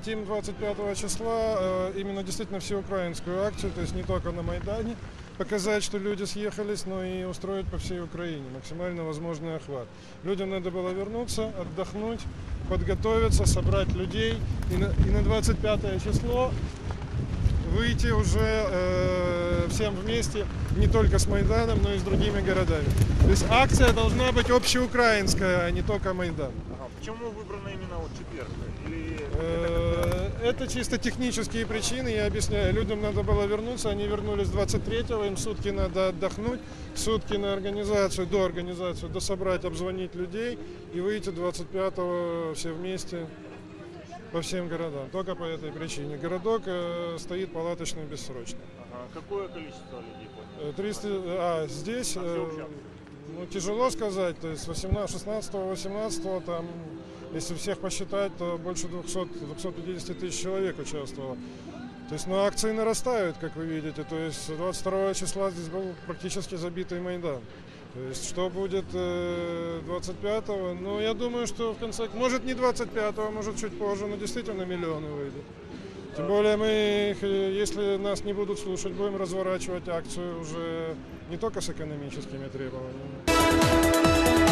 хотим 25 числа э, именно действительно всеукраинскую акцию, то есть не только на Майдане, показать, что люди съехались, но и устроить по всей Украине максимально возможный охват. Людям надо было вернуться, отдохнуть, подготовиться, собрать людей и на, и на 25 число выйти уже э, всем вместе, не только с Майданом, но и с другими городами. То есть акция должна быть общеукраинская, а не только Майдан. Почему выбрано именно вот четверг? Или Э, Это чисто технические причины, я объясняю. Людям надо было вернуться, они вернулись 23-го, им сутки надо отдохнуть, сутки на организацию, до организации, дособрать, обзвонить людей и выйти 25-го все вместе по всем городам. Только по этой причине. Городок э, стоит палаточный бессрочно. ага. какое количество людей? Э, 300, а здесь, А э? Ну, тяжело сказать, то есть 18, 16 18 там, если всех посчитать, то больше 200, 250 тысяч человек участвовало. То есть, ну, акции нарастают, как вы видите, то есть 22 числа здесь был практически забитый Майдан. То есть, что будет э, 25-го, ну, я думаю, что в конце, может не 25-го, может чуть позже, но действительно миллионы выйдет. Тем более мы, э, если нас не будут слушать, будем разворачивать акцию уже не только с экономическими требованиями.